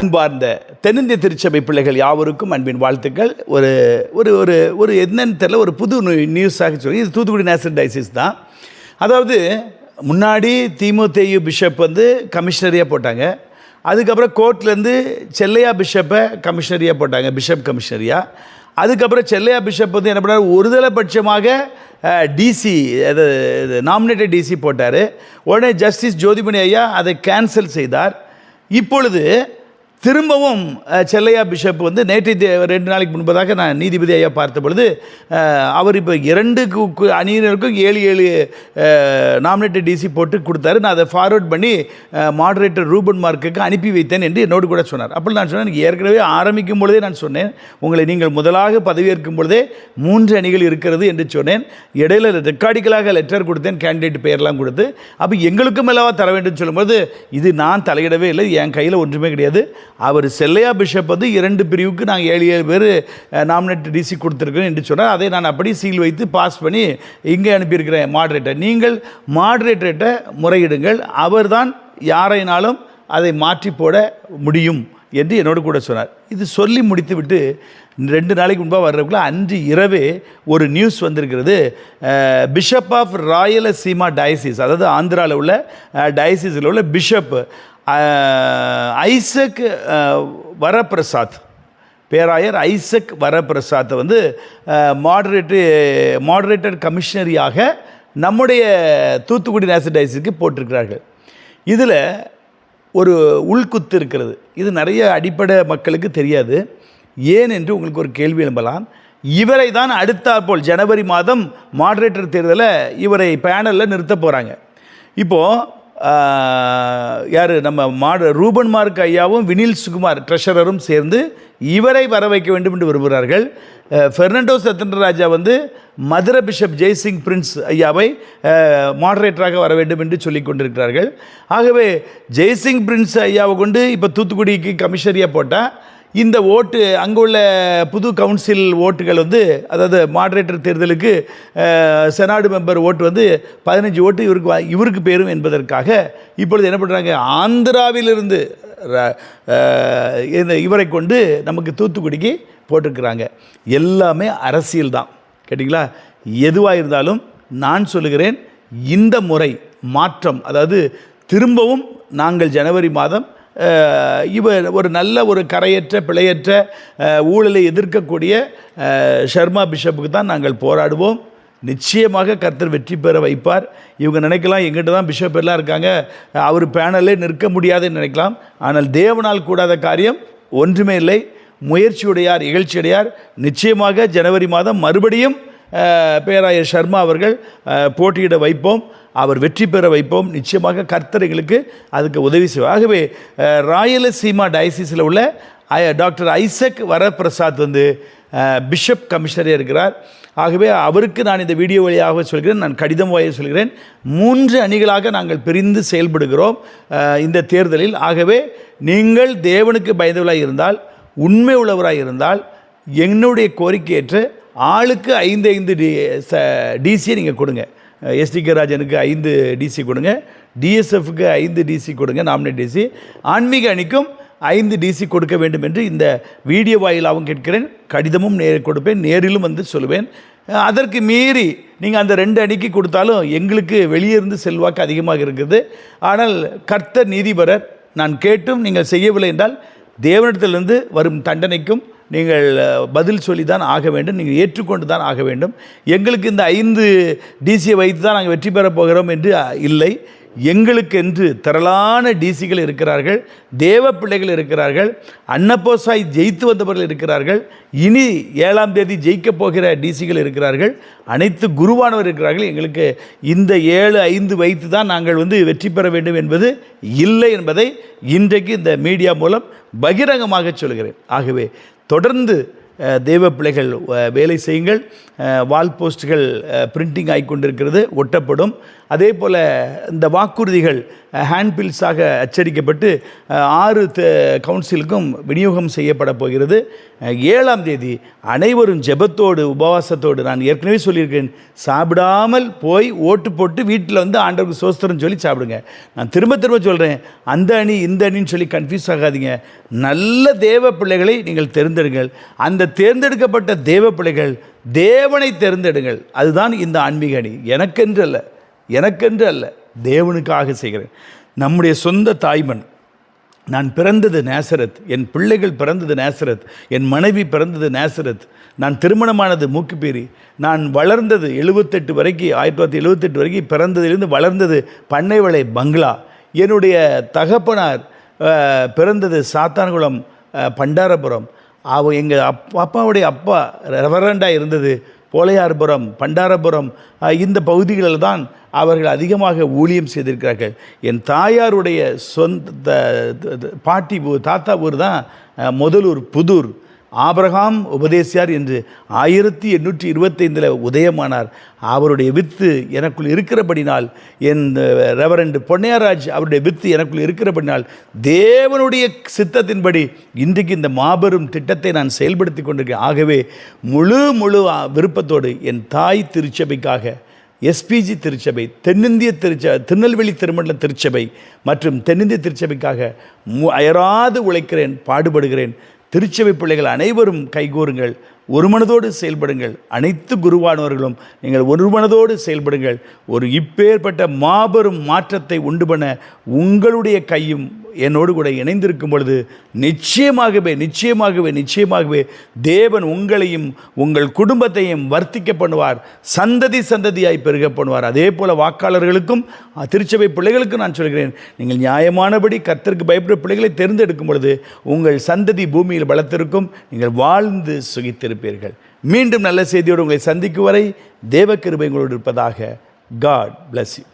அன்பார்ந்த தென்னிந்திய திருச்சபை பிள்ளைகள் யாவருக்கும் அன்பின் வாழ்த்துக்கள். ஒரு ஒரு ஒரு ஒரு என்னன்னு தெரியல ஒரு புது நியூ- நியூஸாக சொல்லி இது தூத்துக்குடி நேஷனல் டைசிஸ் தான். அதாவது முன்னாடி திமுதேயு பிஷப் வந்து கமிஷனரியாக போட்டாங்க. அதுக்கப்புறம் கோர்ட்லேருந்து செல்லையா பிஷப்பை கமிஷனரியாக போட்டாங்க பிஷப் கமிஷனரியாக அதுக்கப்புறம் செல்லையா பிஷப் வந்து என்ன பண்ணார்? ஒருதலை பட்சமாக டிசி அது நாமினேட்டட் டிசி போட்டார். உடனே ஜஸ்டிஸ் ஜோதிமணி ஐயா அதை கேன்சல் செய்தார். இப்பொழுது திரும்பவும் செல்லையா பிஷப் வந்து நேற்று தே- ரெண்டு நாளைக்கு முன்பதாக நான் நீதிபதி ஐயா பார்த்த பொழுது அவர் இப்போ இரண்டு அணியினருக்கும் ஏழு ஏழு நாமினேட்டட் டிசி போட்டு கொடுத்தாரு. நான் அதை ஃபார்வர்ட் பண்ணி மாடரேட்டர் ரூபன் மார்க்குக்கு அனுப்பி வைத்தேன் என்று என்னோடு கூட சொன்னார். அப்போ நான் சொன்னேன் எனக்கு ஏற்கனவே ஆரம்பிக்கும் பொழுதே நான் சொன்னேன் உங்களை நீங்கள் முதலாக பதவியேற்கும் பொழுதே மூன்று அணிகள் இருக்கிறது என்று சொன்னேன். இடையில ரெக்கார்டிக்கலாக லெட்டர் கொடுத்தேன் கேண்டிடேட் பெயர்லாம் கொடுத்து. அப்போ எங்களுக்கும் அல்லவா தர வேண்டும் சொல்லும்போது இது நான் தலையிடவே இல்லை என் கையில் ஒன்றுமே கிடையாது. அவர் செல்லையா பிஷப் வந்து இரண்டு பிரிவுக்கு நாங்கள் ஏழு ஏழு பேர் நாமினேட் டிசி கொடுத்துருக்கோம் என்று சொன்னார். அதை நான் அப்படி சீல் வைத்து பாஸ் பண்ணி இங்கே அனுப்பியிருக்கிறேன் மாடரேட்டர் நீங்கள் மாடரேட்டர்கிட்ட முறையிடுங்கள். அவர்தான் யாரைனாலும் அதை மாற்றி போட முடியும் என்று என்னோடு கூட சொன்னார். இது சொல்லி முடித்துவிட்டு ரெண்டு நாளைக்கு முன்பாக வர்றதுக்குள்ள அன்று இரவே ஒரு நியூஸ் வந்திருக்கிறது. பிஷப் ஆஃப் ராயலசீமா டயசிஸ் அதாவது ஆந்திராவில் உள்ள டயசிஸில் உள்ள பிஷப் ஐசக் வரப்பிரசாத். பேராயர் ஐசக் வரப்பிரசாத்தை வந்து மாடரேட்டு மாடரேட்டர் கமிஷனரியாக நம்முடைய தூத்துக்குடி நேசடைஸுக்கு போட்டிருக்கிறார்கள். இதில் ஒரு உள்குத்து இருக்கிறது. இது நிறைய அடிப்படை மக்களுக்கு தெரியாது. ஏன் என்று உங்களுக்கு ஒரு கேள்வி எழும்பலாம். இவரை தான் அடுத்தாற்போல் ஜனவரி மாதம் மாடரேட்டர் தேர்தலை இவரை பேனலில் நிறுத்த போகிறாங்க இப்போது யார்? நம்ம மாட ரூபன் மார்க் ஐயாவும் வினில் சுகுமார் ட்ரெஷரரும் சேர்ந்து இவரை வர வைக்க வேண்டும் என்று விரும்புகிறார்கள். ஃபெர்னண்டோஸ் பெர்னாண்டோ சத்யன்ராஜா வந்து மதுரை பிஷப் ஜெய்சிங் பிரின்ஸ் ஐயாவை மாடரேட்டராக வர வேண்டும் என்று சொல்லிக் கொண்டிருக்கிறார்கள். ஆகவே ஜெய்சிங் பிரின்ஸ் ஐயாவை கொண்டு இப்போ தூத்துக்குடிக்கு கமிஷனரியாக போட்டால் இந்த ஓட்டு அங்கே உள்ள புது கவுன்சில் ஓட்டுகள் வந்து அதாவது மாடரேட்டர் தேர்தலுக்கு செனாடு மெம்பர் ஓட்டு வந்து பதினஞ்சு ஓட்டு இவருக்கு இவருக்கு பேரும் என்பதற்காக இப்பொழுது என்ன பண்ணுறாங்க ஆந்திராவிலிருந்து இந்த இவரை கொண்டு நமக்கு தூத்துக்குடிக்கு போட்டிருக்கிறாங்க. எல்லாமே அரசியல் தான். கேட்டிங்களா? எதுவாக இருந்தாலும் நான் சொல்லுகிறேன் இந்த முறை மாற்றம் அதாவது திரும்பவும் நாங்கள் ஜனவரி மாதம் இவர் ஒரு நல்ல ஒரு கரையற்ற பிழையற்ற ஊழலை எதிர்க்கக்கூடிய ஷர்மா பிஷப்புக்கு தான் நாங்கள் போராடுவோம். நிச்சயமாக கர்த்தர் வெற்றி பெற வைப்பார். இவங்க நினைக்கலாம் எங்கிட்ட தான் பிஷப் எல்லாம் இருக்காங்க. அவர் பேனலே நிற்க முடியாதுன்னு நினைக்கலாம். ஆனால் தேவனால் கூடாத காரியம் ஒன்றுமே இல்லை. முயற்சியுடையார் இகழ்ச்சியுடையார். நிச்சயமாக ஜனவரி மாதம் மறுபடியும் பேராயர் சர்மா அவர்கள் போட்டியிட வைப்போம். அவர் வெற்றி பெற வைப்போம். நிச்சயமாக கர்த்தரைகளுக்கு அதுக்கு உதவி செய்வோம் ஆகவே ராயலசீமா டயசிஸில் உள்ள டாக்டர் ஐசக் வரப்பிரசாத் வந்து பிஷப் கமிஷனரே இருக்கிறார். ஆகவே அவருக்கு நான் இந்த வீடியோ வழியாக சொல்கிறேன். நான் கடிதம் வழியாக சொல்கிறேன். மூன்று அணிகளாக நாங்கள் பிரிந்து செயல்படுகிறோம் இந்த தேர்தலில். ஆகவே நீங்கள் தேவனுக்கு பயந்தவர்களாக இருந்தால் உண்மை உள்ளவராக இருந்தால் என்னுடைய கோரிக்கையேற்று ஆளுக்கு ஐந்து ஐந்து டி ச டிசியை நீங்கள் கொடுங்க. எஸ்டி கே ராஜனுக்கு ஐந்து டிசி கொடுங்க. டிஎஸ்எஃப்க்கு ஐந்து டிசி கொடுங்க நாமினேட் டிசி ஆன்மீக அணிக்கும் ஐந்து டிசி கொடுக்க வேண்டும் என்று இந்த வீடியோ வாயிலாகவும் கேட்கிறேன். கடிதமும் நே கொடுப்பேன் நேரிலும் வந்து சொல்லுவேன். அதற்கு மீறி நீங்கள் அந்த ரெண்டு அணிக்கு கொடுத்தாலும் எங்களுக்கு வெளியே இருந்து செல்வாக்கு அதிகமாக இருக்குது. ஆனால் கர்த்தர் நீதிபரர் நான் கேட்டும் நீங்கள் செய்யவில்லை என்றால் தேவனிடத்திலிருந்து வரும் தண்டனைக்கும் நீங்கள் பதில் சொல்லி தான் ஆக வேண்டும். நீங்கள் ஏற்றுக்கொண்டு தான் ஆக வேண்டும். எங்களுக்கு இந்த ஐந்து டிசியை வைத்து தான் நாங்கள் வெற்றி பெறப் போகிறோம் என்று இல்லை. எங்களுக்கென்று திரளான டிசிகள் இருக்கிறார்கள் தேவ பிள்ளைகள் இருக்கிறார்கள் அன்னப்போசாய் ஜெயித்து வந்தவர்கள் இருக்கிறார்கள் இனி ஏழாம் தேதி ஜெயிக்கப் போகிற டிசிகள் இருக்கிறார்கள் அனைத்து குருவானவர் இருக்கிறார்கள். எங்களுக்கு இந்த ஏழு ஐந்து வைத்து தான் நாங்கள் வந்து வெற்றி பெற வேண்டும் என்பது இல்லை என்பதை இன்றைக்கு இந்த மீடியா மூலம் பகிரங்கமாக சொல்கிறேன். ஆகவே தொடர்ந்து தெய்வ பிள்ளைகள் வேலை செய்யுங்கள். வால் போஸ்ட்டுகள் பிரிண்டிங் ஆகிக்கொண்டிருக்கிறது ஒட்டப்படும். அதே போல் இந்த வாக்குறுதிகள் ஹேண்ட் பில்ஸாக அச்சடிக்கப்பட்டு ஆறு கவுன்சிலுக்கும் விநியோகம் செய்யப்பட போகிறது. ஏழாம் தேதி அனைவரும் ஜெபத்தோடு உபவாசத்தோடு நான் ஏற்கனவே சொல்லியிருக்கேன். சாப்பிடாமல் போய் ஓட்டு போட்டு வீட்டில் வந்து ஆண்டவருக்கு சோஸ்திரம் சொல்லி சாப்பிடுங்க. நான் திரும்ப திரும்ப சொல்கிறேன் அந்த அணி இந்த அணின்னு சொல்லி கன்ஃபியூஸ் ஆகாதீங்க. நல்ல தேவ பிள்ளைகளை நீங்கள் தேர்ந்தெடுங்கள் அந்த தேர்ந்தெடுக்கப்பட்ட தேவ பிள்ளைகள் தேவனை தேர்ந்தெடுங்கள். அதுதான் இந்த ஆன்மீக அணி. எனக்கென்று அல்ல எனக்கென்று அல்ல தேவனுக்காக செய்கிறேன். நம்முடைய சொந்த தாய்மண் நான் பிறந்தது நேசரத் என் பிள்ளைகள் பிறந்தது நேசரத் என் மனைவி பிறந்தது நேசரத் நான் திருமணமானது மூக்குப்பேரி நான் வளர்ந்தது எழுபத்தெட்டு வரைக்கும் ஆயிரத்தி தொள்ளாயிரத்தி எழுபத்தெட்டு வரைக்கும் பிறந்ததிலிருந்து வளர்ந்தது பண்ணைவளை பங்களா. என்னுடைய தகப்பனார் பிறந்தது சாத்தான்குளம் பண்டாரபுரம். அவ எங்கள் அப் அப்பாவுடைய அப்பா ரெவரண்டாக இருந்தது. போலையார்புரம் பண்டாரபுரம் இந்த பகுதிகளில் தான் அவர்கள் அதிகமாக ஊழியம் செய்திருக்கிறார்கள். என் தாயாருடைய சொந்த த- பாட்டி ஊர் தாத்தா ஊர் தான் முதலூர் புதூர். ஆபிரகாம் உபதேசியார் என்று ஆயிரத்தி எண்ணூற்றி இருபத்தைந்தில் உதயமானார். அவருடைய வித்து எனக்குள் இருக்கிறபடினால் என் ரெவரண்ட் பொன்னையராஜ் அவருடைய வித்து எனக்குள் இருக்கிறபடினால் தேவனுடைய சித்தத்தின்படி இன்றைக்கு இந்த மாபெரும் திட்டத்தை நான் செயல்படுத்தி கொண்டிருக்கேன். ஆகவே முழு முழு விருப்பத்தோடு என் தாய் திருச்சபைக்காக எஸ்பிஜி திருச்சபை தென்னிந்திய திருச்ச திருநெல்வேலி திருமண்டல திருச்சபை மற்றும் தென்னிந்திய திருச்சபைக்காக மு- அயராது உழைக்கிறேன் பாடுபடுகிறேன். திருச்சபை பிள்ளைகள் அனைவரும் கைகூறுங்கள். ஒரு மனதோடு செயல்படுங்கள். அனைத்து குருவானவர்களும் நீங்கள் ஒரு மனதோடு செயல்படுங்கள். ஒரு இப்பேற்பட்ட மாபெரும் மாற்றத்தை உண்டு பண்ண உங்களுடைய கையும் என்னோடு கூட இணைந்திருக்கும் பொழுது நிச்சயமாகவே நிச்சயமாகவே நிச்சயமாகவே தேவன் உங்களையும் உங்கள் குடும்பத்தையும் வர்த்திக்க பண்ணுவார். சந்ததி சந்ததியாய் பெருக பண்ணுவார். அதே போல வாக்காளர்களுக்கும் திருச்சபை பிள்ளைகளுக்கும் நான் சொல்கிறேன். நீங்கள் நியாயமானபடி கர்த்தருக்கு பயப்படுற பிள்ளைகளை தேர்ந்தெடுக்கும் பொழுது உங்கள் சந்ததி பூமியில் பலத்திருக்கும். நீங்கள் வாழ்ந்து சுகித்திருப்பீர்கள். மீண்டும் நல்ல செய்தியோடு உங்களை சந்திக்கும் வரை தேவ கிருபை உங்களோடு இருப்பதாக காட் பிளஸ் யூ